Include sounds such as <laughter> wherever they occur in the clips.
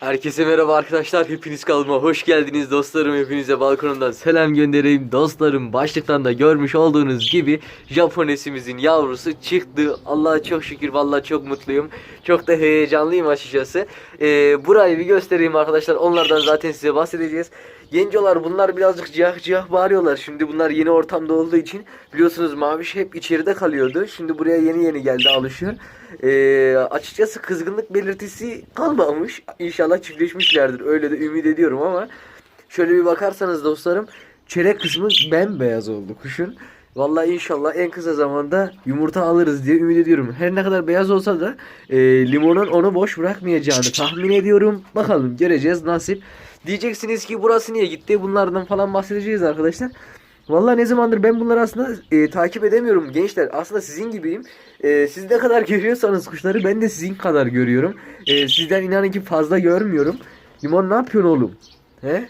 Herkese merhaba arkadaşlar. Hepiniz kanalıma hoş geldiniz dostlarım. Hepinize balkonumdan selam göndereyim. Dostlarım başlıktan da görmüş olduğunuz gibi Japonesimizin yavrusu çıktı. Allah'a çok şükür vallahi çok mutluyum. Çok da heyecanlıyım açıkçası. Ee, burayı bir göstereyim arkadaşlar. Onlardan zaten size bahsedeceğiz. Gencolar bunlar birazcık ciyah ciyah bağırıyorlar. Şimdi bunlar yeni ortamda olduğu için biliyorsunuz Maviş hep içeride kalıyordu. Şimdi buraya yeni yeni geldi alışıyor. Ee, açıkçası kızgınlık belirtisi kalmamış. İnşallah çiftleşmişlerdir. Öyle de ümit ediyorum ama şöyle bir bakarsanız dostlarım çelek kısmı bembeyaz oldu kuşun. Vallahi inşallah en kısa zamanda yumurta alırız diye ümit ediyorum. Her ne kadar beyaz olsa da e, limonun onu boş bırakmayacağını tahmin ediyorum. Bakalım göreceğiz nasip. Diyeceksiniz ki burası niye gitti? Bunlardan falan bahsedeceğiz arkadaşlar. Vallahi ne zamandır ben bunları aslında e, takip edemiyorum gençler. Aslında sizin gibiyim. E, siz ne kadar görüyorsanız kuşları ben de sizin kadar görüyorum. E, sizden inanın ki fazla görmüyorum. Limon ne yapıyorsun oğlum? He?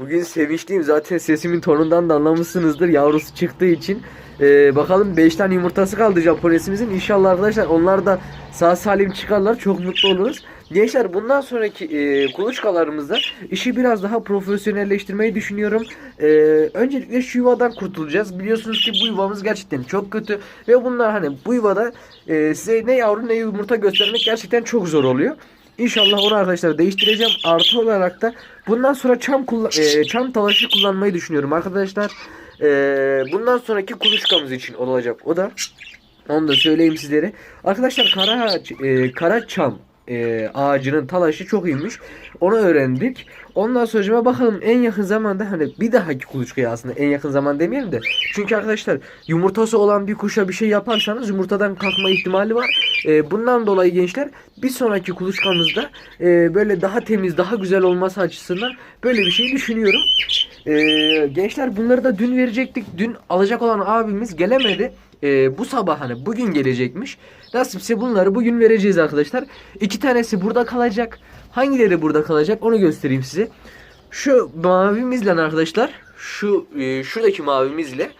Bugün sevinçliyim. Zaten sesimin tonundan da anlamışsınızdır. Yavrusu çıktığı için. E, bakalım 5 tane yumurtası kaldı Japonesimizin. İnşallah arkadaşlar onlar da sağ salim çıkarlar. Çok mutlu oluruz. Gençler bundan sonraki e, kuluçkalarımızda işi biraz daha profesyonelleştirmeyi düşünüyorum. E, öncelikle şu yuvadan kurtulacağız. Biliyorsunuz ki bu yuvamız gerçekten çok kötü. Ve bunlar hani bu yuvada e, size ne yavru ne yumurta göstermek gerçekten çok zor oluyor. İnşallah onu arkadaşlar değiştireceğim. Artı olarak da bundan sonra çam e, çam talaşı kullanmayı düşünüyorum arkadaşlar. E, bundan sonraki kuluçkamız için olacak. O da onu da söyleyeyim sizlere. Arkadaşlar kara e, kara çam e, ağacının talaşı çok iyiymiş. Onu öğrendik. Ondan sonra bakalım en yakın zamanda hani bir dahaki kuluçkaya aslında en yakın zaman demeyelim de. Çünkü arkadaşlar yumurtası olan bir kuşa bir şey yaparsanız yumurtadan kalkma ihtimali var. E, bundan dolayı gençler bir sonraki kuluçkamızda e, böyle daha temiz daha güzel olması açısından böyle bir şey düşünüyorum. E, gençler bunları da dün verecektik. Dün alacak olan abimiz gelemedi. E, bu sabah hani bugün gelecekmiş. Nasipse bunları bugün vereceğiz arkadaşlar. İki tanesi burada kalacak. Hangileri burada kalacak onu göstereyim size. Şu mavimizle arkadaşlar şu e, şuradaki mavimizle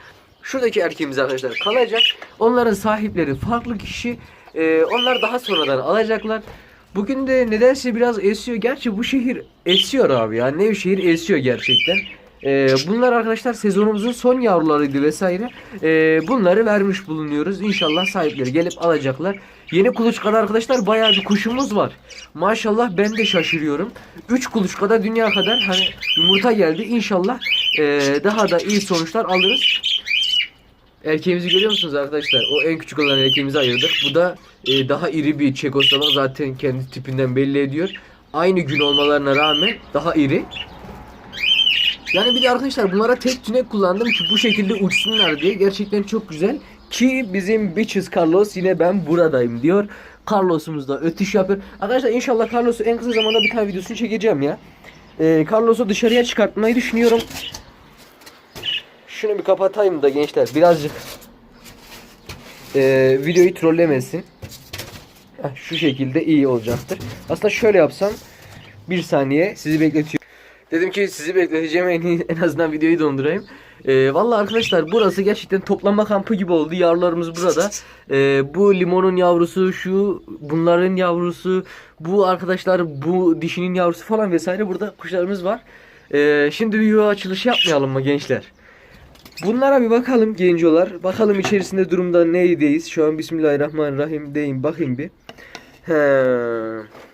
şuradaki erkeğimiz arkadaşlar kalacak. Onların sahipleri farklı kişi. E, onlar daha sonradan alacaklar. Bugün de nedense biraz esiyor. Gerçi bu şehir esiyor abi ya. Nevşehir esiyor gerçekten. Ee, bunlar arkadaşlar sezonumuzun son yavrularıydı vesaire. Ee, bunları vermiş bulunuyoruz. İnşallah sahipleri gelip alacaklar. Yeni kuluçkada arkadaşlar bayağı bir kuşumuz var. Maşallah ben de şaşırıyorum. 3 kuluçkada dünya kadar hani yumurta geldi. İnşallah ee, daha da iyi sonuçlar alırız. Erkeğimizi görüyor musunuz arkadaşlar? O en küçük olan erkeğimizi ayırdık. Bu da e, daha iri bir Çekoslovak zaten kendi tipinden belli ediyor. Aynı gün olmalarına rağmen daha iri. Yani bir de arkadaşlar bunlara tek tünek kullandım ki bu şekilde uçsunlar diye. Gerçekten çok güzel. Ki bizim Bitches Carlos yine ben buradayım diyor. Carlos'umuz da ötüş yapıyor. Arkadaşlar inşallah Carlos'u en kısa zamanda bir tane videosunu çekeceğim ya. Ee, Carlos'u dışarıya çıkartmayı düşünüyorum. Şunu bir kapatayım da gençler birazcık ee, videoyu trollemesin. Heh, şu şekilde iyi olacaktır. Aslında şöyle yapsam bir saniye sizi bekletiyor. Dedim ki sizi bekleteceğim en, en azından videoyu dondurayım. Ee, Valla arkadaşlar burası gerçekten toplanma kampı gibi oldu. Yavrularımız burada. <laughs> Ee, bu limonun yavrusu, şu bunların yavrusu, bu arkadaşlar bu dişinin yavrusu falan vesaire burada kuşlarımız var. Ee, şimdi bir yuva açılışı yapmayalım mı gençler? Bunlara bir bakalım gencolar. Bakalım içerisinde durumda neydeyiz. Şu an Bismillahirrahmanirrahim deyin bakayım bir. He.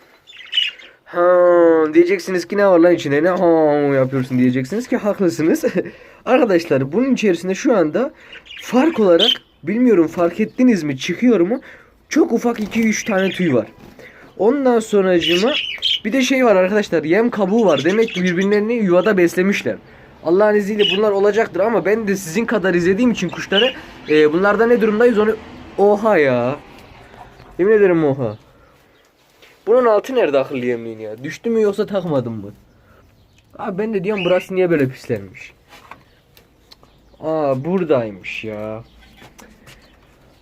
Ha diyeceksiniz ki ne var lan içinde ne ha yapıyorsun diyeceksiniz ki haklısınız. <laughs> Arkadaşlar bunun içerisinde şu anda fark olarak bilmiyorum fark ettiniz mi çıkıyor mu çok ufak 2-3 tane tüy var. Ondan sonracıma bir de şey var arkadaşlar yem kabuğu var. Demek ki birbirlerini yuvada beslemişler. Allah'ın izniyle bunlar olacaktır ama ben de sizin kadar izlediğim için kuşları e, bunlarda ne durumdayız onu oha ya. Yemin ederim oha. Bunun altı nerede akıllı yemin ya? Düştü mü yoksa takmadım mı? Abi ben de diyorum burası niye böyle pislenmiş? Aa buradaymış ya.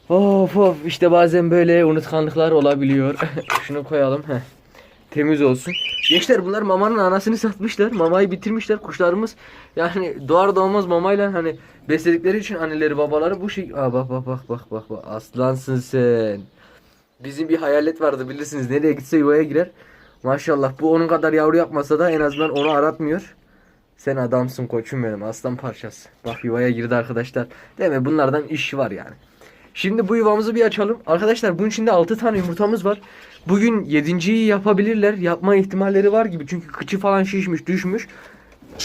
Of of işte bazen böyle unutkanlıklar olabiliyor. <laughs> Şunu koyalım. Heh. Temiz olsun. Gençler bunlar mamanın anasını satmışlar. Mamayı bitirmişler. Kuşlarımız yani doğar doğmaz mamayla hani besledikleri için anneleri babaları bu şey. Aa bak bak bak bak bak bak. Aslansın sen. Bizim bir hayalet vardı bilirsiniz. Nereye gitse yuvaya girer. Maşallah bu onun kadar yavru yapmasa da en azından onu aratmıyor. Sen adamsın koçum benim aslan parçası. Bak yuvaya girdi arkadaşlar. Değil mi? Bunlardan iş var yani. Şimdi bu yuvamızı bir açalım. Arkadaşlar bunun içinde 6 tane yumurtamız var. Bugün 7.yi yapabilirler. Yapma ihtimalleri var gibi. Çünkü kıçı falan şişmiş düşmüş.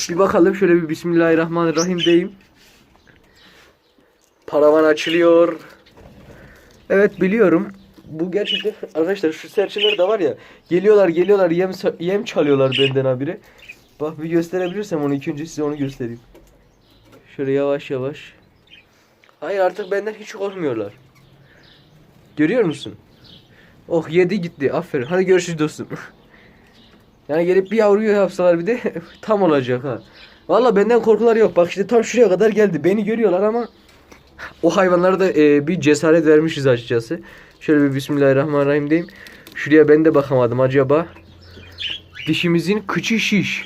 Bir bakalım şöyle bir Bismillahirrahmanirrahim diyeyim. Paravan açılıyor. Evet biliyorum. Bu gerçekten arkadaşlar şu serçeler de var ya. Geliyorlar geliyorlar yem yem çalıyorlar benden habire. Bak bir gösterebilirsem onu ilk önce size onu göstereyim. Şöyle yavaş yavaş. Hayır artık benden hiç korkmuyorlar. Görüyor musun? Oh yedi gitti. Aferin. Hadi görüşürüz dostum. <laughs> yani gelip bir yavruyu yapsalar bir de <laughs> tam olacak ha. Valla benden korkular yok. Bak işte tam şuraya kadar geldi. Beni görüyorlar ama o hayvanlara da e, bir cesaret vermişiz açıkçası. Şöyle bir Bismillahirrahmanirrahim diyeyim. Şuraya ben de bakamadım acaba. Dişimizin kıçı şiş.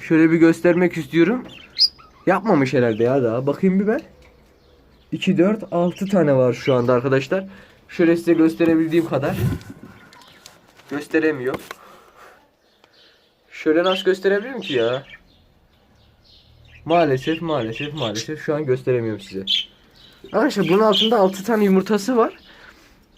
Şöyle bir göstermek istiyorum. Yapmamış herhalde ya daha. Bakayım bir ben. 2, 4, 6 tane var şu anda arkadaşlar. Şöyle size gösterebildiğim kadar. Gösteremiyor. Şöyle nasıl gösterebilirim ki ya? Maalesef maalesef maalesef şu an gösteremiyorum size. Arkadaşlar bunun altında 6 tane yumurtası var.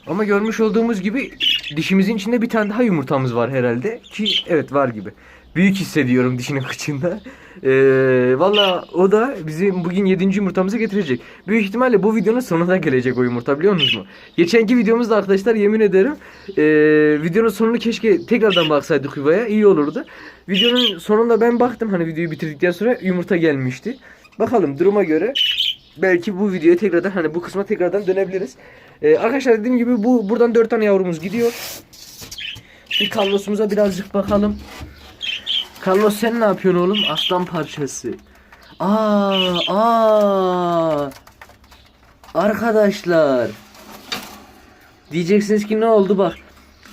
Ama görmüş olduğumuz gibi dişimizin içinde bir tane daha yumurtamız var herhalde. Ki evet var gibi. Büyük hissediyorum dişinin kıçında. Ee, Valla o da bizim bugün 7. yumurtamızı getirecek. Büyük ihtimalle bu videonun sonuna gelecek o yumurta biliyor musunuz mu? Geçenki videomuzda arkadaşlar yemin ederim ee, videonun sonunu keşke tekrardan baksaydık yuvaya iyi olurdu. Videonun sonunda ben baktım hani videoyu bitirdikten sonra yumurta gelmişti. Bakalım duruma göre belki bu videoya tekrardan hani bu kısma tekrardan dönebiliriz. Ee, arkadaşlar dediğim gibi bu buradan 4 tane yavrumuz gidiyor. Bir Carlos'umuza birazcık bakalım. Carlos sen ne yapıyorsun oğlum? Aslan parçası. Aa, aa. Arkadaşlar. Diyeceksiniz ki ne oldu bak.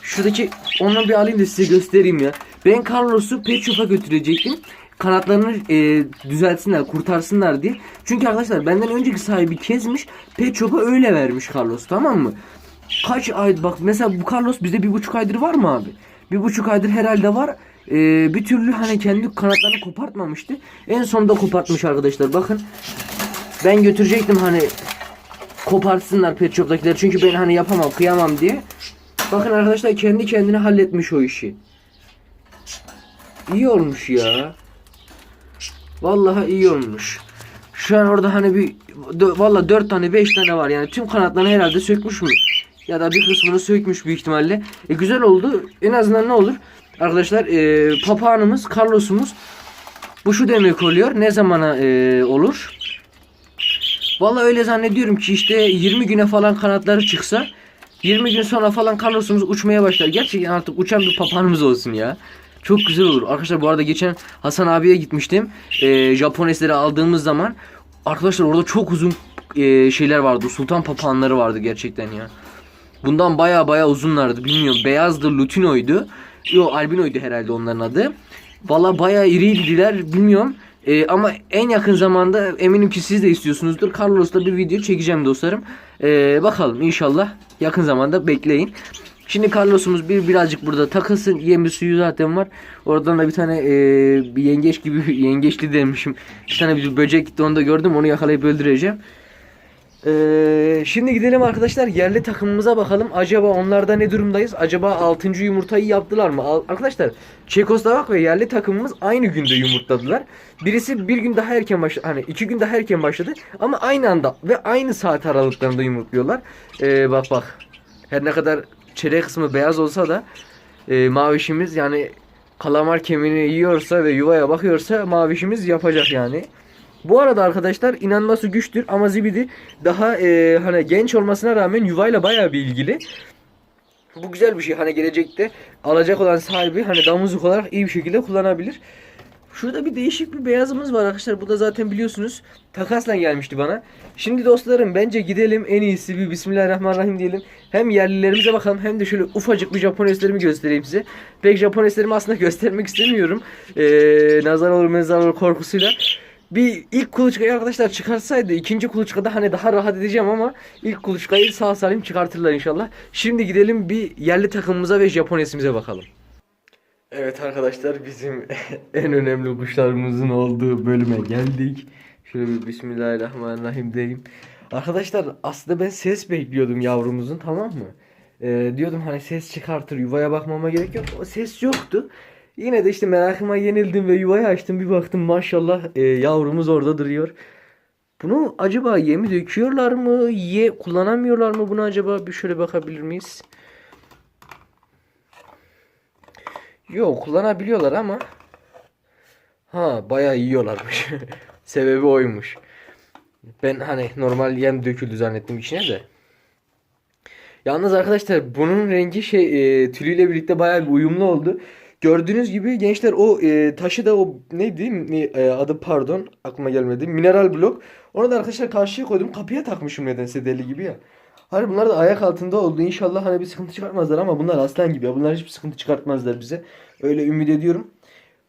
Şuradaki onu bir alayım da size göstereyim ya. Ben Carlos'u Pet Shop'a götürecektim. Kanatlarını e, düzeltsinler, kurtarsınlar diye. Çünkü arkadaşlar benden önceki sahibi kesmiş. Pet Shop'a öyle vermiş Carlos tamam mı? Kaç ay bak mesela bu Carlos bizde bir buçuk aydır var mı abi? Bir buçuk aydır herhalde var. Ee, bir türlü hani kendi kanatlarını kopartmamıştı. En sonunda kopartmış arkadaşlar. Bakın ben götürecektim hani kopartsınlar pet shop'takiler. Çünkü ben hani yapamam, kıyamam diye. Bakın arkadaşlar kendi kendine halletmiş o işi. İyi olmuş ya. Vallahi iyi olmuş. Şu an orada hani bir vallahi 4 tane 5 tane var yani tüm kanatlarını herhalde sökmüş mü? Ya da bir kısmını sökmüş büyük ihtimalle. E güzel oldu. En azından ne olur? Arkadaşlar e, papağanımız, Carlos'umuz bu şu demek oluyor. Ne zamana e, olur? Vallahi öyle zannediyorum ki işte 20 güne falan kanatları çıksa 20 gün sonra falan Carlos'umuz uçmaya başlar. Gerçekten artık uçan bir papağanımız olsun ya. Çok güzel olur. Arkadaşlar bu arada geçen Hasan abiye gitmiştim. E, Japonesleri aldığımız zaman arkadaşlar orada çok uzun e, şeyler vardı. Sultan papağanları vardı gerçekten ya. Bundan baya baya uzunlardı. Bilmiyorum. Beyazdı, lutinoydu. Yo albinoydu herhalde onların adı. Valla baya iriydiler. Bilmiyorum. Ee, ama en yakın zamanda eminim ki siz de istiyorsunuzdur. Carlos'ta bir video çekeceğim dostlarım. Ee, bakalım inşallah yakın zamanda bekleyin. Şimdi Carlos'umuz bir birazcık burada takılsın. Yemi suyu zaten var. Oradan da bir tane e, bir yengeç gibi <laughs> yengeçli demişim. Bir tane bir böcek gitti onu da gördüm. Onu yakalayıp öldüreceğim. Ee, şimdi gidelim arkadaşlar yerli takımımıza bakalım. Acaba onlarda ne durumdayız? Acaba 6. yumurtayı yaptılar mı? Arkadaşlar Çekoslovak ve yerli takımımız aynı günde yumurtladılar. Birisi bir gün daha erken başladı. Hani iki gün daha erken başladı. Ama aynı anda ve aynı saat aralıklarında yumurtluyorlar. Ee, bak bak. Her ne kadar çeyrek kısmı beyaz olsa da e, mavişimiz yani kalamar kemiğini yiyorsa ve yuvaya bakıyorsa mavişimiz yapacak yani. Bu arada arkadaşlar inanması güçtür ama Zibidi daha e, hani genç olmasına rağmen yuvayla bayağı bir ilgili. Bu güzel bir şey hani gelecekte alacak olan sahibi hani damızlık olarak iyi bir şekilde kullanabilir. Şurada bir değişik bir beyazımız var arkadaşlar. Bu da zaten biliyorsunuz takasla gelmişti bana. Şimdi dostlarım bence gidelim en iyisi bir Bismillahirrahmanirrahim diyelim. Hem yerlilerimize bakalım hem de şöyle ufacık bir Japoneslerimi göstereyim size. Pek Japoneslerimi aslında göstermek istemiyorum. Ee, nazar olur mezar olur korkusuyla. Bir ilk kuluçkayı arkadaşlar çıkarsaydı ikinci kuluçkada hani daha rahat edeceğim ama ilk kuluçkayı sağ salim çıkartırlar inşallah. Şimdi gidelim bir yerli takımımıza ve Japonesimize bakalım. Evet arkadaşlar bizim <laughs> en önemli kuşlarımızın olduğu bölüme geldik. Şöyle bir Bismillahirrahmanirrahim diyeyim. Arkadaşlar aslında ben ses bekliyordum yavrumuzun tamam mı? Ee, diyordum hani ses çıkartır yuvaya bakmama gerek yok. O ses yoktu. Yine de işte merakıma yenildim ve yuvayı açtım bir baktım maşallah e, yavrumuz orada duruyor. Bunu acaba yemi döküyorlar mı? Ye kullanamıyorlar mı bunu acaba? Bir şöyle bakabilir miyiz? Yok kullanabiliyorlar ama ha bayağı yiyorlarmış. <laughs> Sebebi oymuş. Ben hani normal yem döküldü zannettim içine de. Yalnız arkadaşlar bunun rengi şey e, tülüyle birlikte bayağı bir uyumlu oldu. Gördüğünüz gibi gençler o e, taşı da o neydi ne, e, adı pardon aklıma gelmedi. Mineral blok. Onu da arkadaşlar karşıya koydum. Kapıya takmışım nedense deli gibi ya. Hayır bunlar da ayak altında oldu. İnşallah hani bir sıkıntı çıkartmazlar ama bunlar aslan gibi ya. Bunlar hiçbir sıkıntı çıkartmazlar bize. Öyle ümit ediyorum.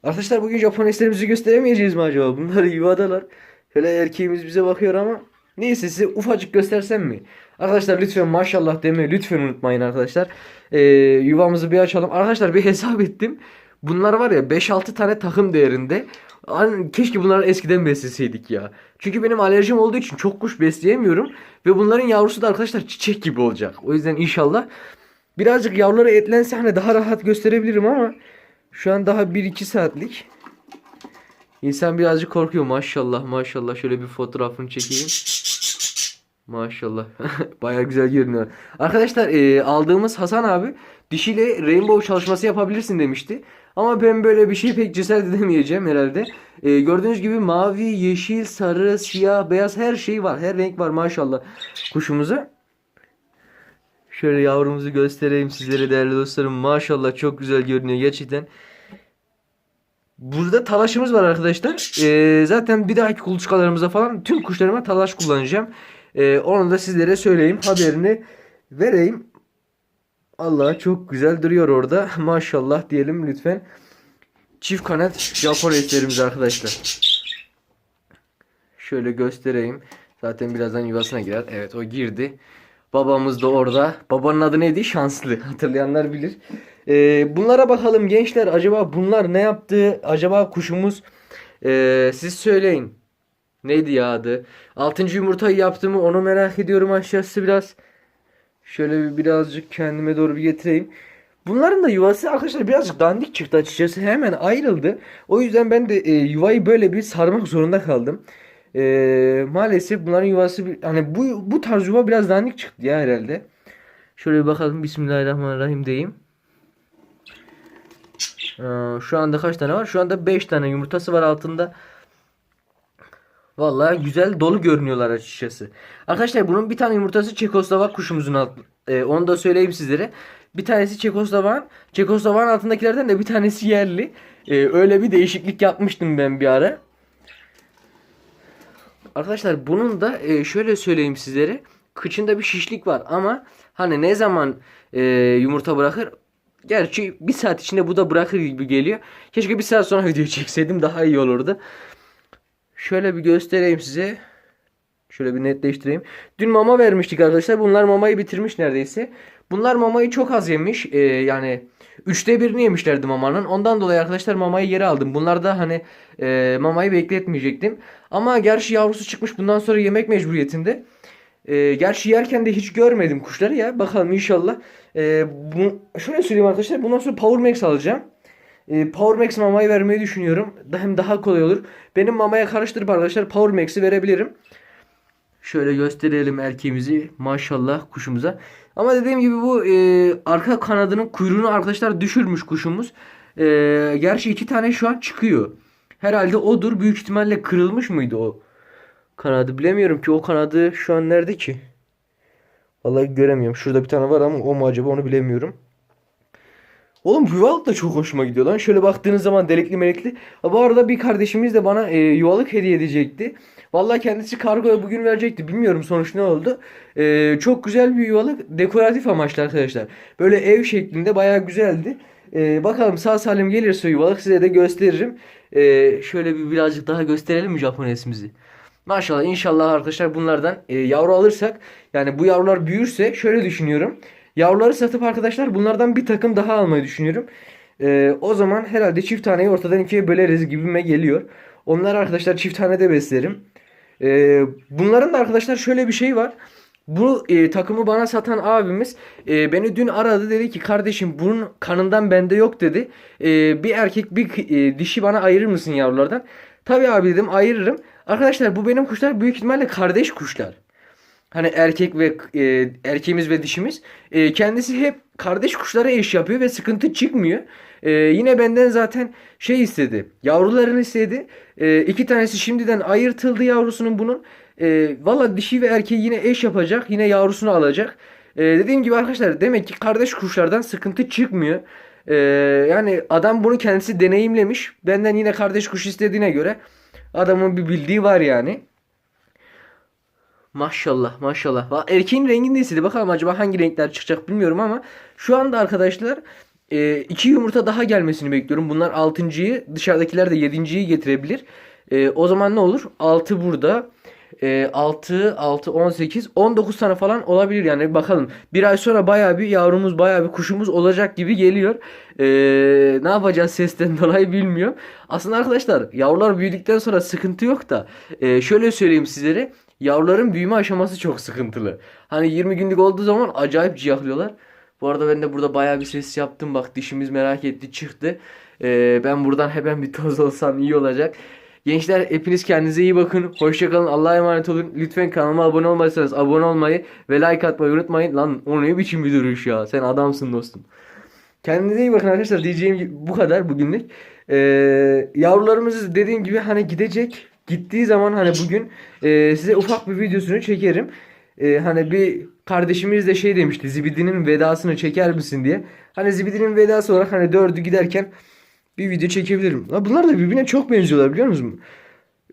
Arkadaşlar bugün Japon eslerimizi gösteremeyeceğiz mi acaba? Bunlar <laughs> yuvadalar. Şöyle erkeğimiz bize bakıyor ama. Neyse size ufacık göstersem mi? Arkadaşlar lütfen maşallah demeyi lütfen unutmayın arkadaşlar. Ee, yuvamızı bir açalım. Arkadaşlar bir <laughs> hesap ettim. Bunlar var ya 5-6 tane takım değerinde. Keşke bunları eskiden besleseydik ya. Çünkü benim alerjim olduğu için çok kuş besleyemiyorum. Ve bunların yavrusu da arkadaşlar çiçek gibi olacak. O yüzden inşallah birazcık yavruları etlense hani daha rahat gösterebilirim ama şu an daha 1-2 saatlik. İnsan birazcık korkuyor maşallah maşallah. Şöyle bir fotoğrafını çekeyim. Maşallah. <laughs> Baya güzel görünüyor. Arkadaşlar e, aldığımız Hasan abi dişiyle rainbow çalışması yapabilirsin demişti. Ama ben böyle bir şey pek cesaret edemeyeceğim herhalde. E, gördüğünüz gibi mavi, yeşil, sarı, siyah, beyaz her şey var. Her renk var maşallah kuşumuza. Şöyle yavrumuzu göstereyim sizlere değerli dostlarım. Maşallah çok güzel görünüyor gerçekten. Burada talaşımız var arkadaşlar. Ee, zaten bir dahaki kuluçkalarımıza falan tüm kuşlarıma talaş kullanacağım. Ee, onu da sizlere söyleyeyim. Haberini vereyim. Allah çok güzel duruyor orada. <laughs> Maşallah diyelim lütfen. Çift kanat Japon etlerimiz arkadaşlar. Şöyle göstereyim. Zaten birazdan yuvasına girer. Evet o girdi. Babamız da orada. Babanın adı neydi? Şanslı. <laughs> Hatırlayanlar bilir. Ee, bunlara bakalım gençler. Acaba bunlar ne yaptı? Acaba kuşumuz ee, siz söyleyin. Neydi ya adı? Altıncı yumurtayı yaptı mı? Onu merak ediyorum aşağısı biraz. Şöyle bir birazcık kendime doğru bir getireyim. Bunların da yuvası arkadaşlar birazcık dandik çıktı açıkçası. Hemen ayrıldı. O yüzden ben de e, yuvayı böyle bir sarmak zorunda kaldım. E, maalesef bunların yuvası bir, hani bu bu tarz yuva biraz dandik çıktı ya herhalde. Şöyle bir bakalım. Bismillahirrahmanirrahim diyeyim. Ee, şu anda kaç tane var? Şu anda 5 tane yumurtası var altında. Vallahi güzel dolu görünüyorlar açıkçası. Arkadaşlar bunun bir tane yumurtası Çekoslovak kuşumuzun alt, e, onu da söyleyeyim sizlere. Bir tanesi Çekoslovak. Çekoslovak'ın altındakilerden de bir tanesi yerli. E, öyle bir değişiklik yapmıştım ben bir ara. Arkadaşlar bunun da e, şöyle söyleyeyim sizlere. Kıçında bir şişlik var ama hani ne zaman e, yumurta bırakır Gerçi bir saat içinde bu da bırakır gibi geliyor. Keşke bir saat sonra <laughs> video çekseydim daha iyi olurdu. Şöyle bir göstereyim size. Şöyle bir netleştireyim. Dün mama vermiştik arkadaşlar. Bunlar mamayı bitirmiş neredeyse. Bunlar mamayı çok az yemiş. Ee, yani üçte birini yemişlerdi mamanın. Ondan dolayı arkadaşlar mamayı geri aldım. Bunlar da hani e, mamayı bekletmeyecektim. Ama gerçi yavrusu çıkmış. Bundan sonra yemek mecburiyetinde. E, gerçi yerken de hiç görmedim kuşları ya. Bakalım inşallah. E, bu, şöyle söyleyeyim arkadaşlar. Bundan sonra Power Max alacağım. E, Power Max mamayı vermeyi düşünüyorum. Hem daha kolay olur. Benim mamaya karıştırıp arkadaşlar Power Max'i verebilirim. Şöyle gösterelim erkeğimizi. Maşallah kuşumuza. Ama dediğim gibi bu e, arka kanadının kuyruğunu arkadaşlar düşürmüş kuşumuz. E, gerçi iki tane şu an çıkıyor. Herhalde odur. Büyük ihtimalle kırılmış mıydı o kanadı? Bilemiyorum ki o kanadı şu an nerede ki? Vallahi göremiyorum. Şurada bir tane var ama o mu acaba onu bilemiyorum. Oğlum yuvalık da çok hoşuma gidiyor lan. Şöyle baktığınız zaman delikli melekli. Bu arada bir kardeşimiz de bana e, yuvalık hediye edecekti. Vallahi kendisi kargoya bugün verecekti. Bilmiyorum sonuç ne oldu. E, çok güzel bir yuvalık. Dekoratif amaçlı arkadaşlar. Böyle ev şeklinde bayağı güzeldi. E, bakalım sağ salim gelirse yuvalık size de gösteririm. E, şöyle bir birazcık daha gösterelim mi Japonesimizi? Maşallah inşallah arkadaşlar bunlardan e, yavru alırsak yani bu yavrular büyürse şöyle düşünüyorum. Yavruları satıp arkadaşlar bunlardan bir takım daha almayı düşünüyorum. Ee, o zaman herhalde çift taneyi ortadan ikiye böleriz gibime geliyor. Onlar arkadaşlar çift tanede beslerim. Ee, bunların da arkadaşlar şöyle bir şey var. Bu e, takımı bana satan abimiz e, beni dün aradı dedi ki kardeşim bunun kanından bende yok dedi. E, bir erkek bir e, dişi bana ayırır mısın yavrulardan? Tabii abi dedim ayırırım. Arkadaşlar bu benim kuşlar büyük ihtimalle kardeş kuşlar. Hani erkek ve e, erkeğimiz ve dişimiz. E, kendisi hep kardeş kuşlara eş yapıyor ve sıkıntı çıkmıyor. E, yine benden zaten şey istedi. Yavrularını istedi. E, iki tanesi şimdiden ayırtıldı yavrusunun bunun. E, Valla dişi ve erkeği yine eş yapacak. Yine yavrusunu alacak. E, dediğim gibi arkadaşlar demek ki kardeş kuşlardan sıkıntı çıkmıyor. E, yani adam bunu kendisi deneyimlemiş. Benden yine kardeş kuş istediğine göre adamın bir bildiği var yani. Maşallah maşallah. Va- Erkeğin rengini de istedi. Bakalım acaba hangi renkler çıkacak bilmiyorum ama şu anda arkadaşlar e, iki yumurta daha gelmesini bekliyorum. Bunlar altıncıyı dışarıdakiler de yedinciyi getirebilir. E, o zaman ne olur? 6 burada. E, 6, 6, 18, 19 tane falan olabilir yani bakalım. Bir ay sonra baya bir yavrumuz baya bir kuşumuz olacak gibi geliyor. E, ne yapacağız sesten <laughs> dolayı bilmiyorum. Aslında arkadaşlar yavrular büyüdükten sonra sıkıntı yok da e, şöyle söyleyeyim sizlere. Yavruların büyüme aşaması çok sıkıntılı. Hani 20 günlük olduğu zaman acayip ciyaklıyorlar. Bu arada ben de burada bayağı bir ses yaptım. Bak dişimiz merak etti çıktı. Ee, ben buradan hemen bir toz olsam iyi olacak. Gençler hepiniz kendinize iyi bakın. Hoşçakalın. Allah'a emanet olun. Lütfen kanalıma abone olmadıysanız abone olmayı ve like atmayı unutmayın. Lan o ne biçim bir duruş ya. Sen adamsın dostum. Kendinize iyi bakın arkadaşlar. Diyeceğim bu kadar bugünlük. Ee, yavrularımız dediğim gibi hani gidecek. Gittiği zaman hani bugün e, size ufak bir videosunu çekerim. E, hani bir kardeşimiz de şey demişti. Zibidi'nin vedasını çeker misin diye. Hani Zibidi'nin vedası olarak hani dördü giderken bir video çekebilirim. La bunlar da birbirine çok benziyorlar biliyor musunuz?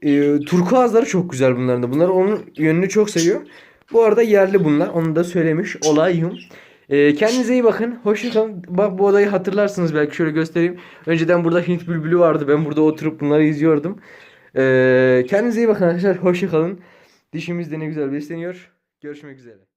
E, turkuazları çok güzel bunların da. Bunlar onun yönünü çok seviyor. Bu arada yerli bunlar. Onu da söylemiş olayım. E, kendinize iyi bakın. Hoşçakalın. Bak bu odayı hatırlarsınız belki şöyle göstereyim. Önceden burada Hint bülbülü vardı. Ben burada oturup bunları izliyordum. E, kendinize iyi bakın arkadaşlar. Hoşçakalın. Dişimiz de ne güzel besleniyor. Görüşmek üzere.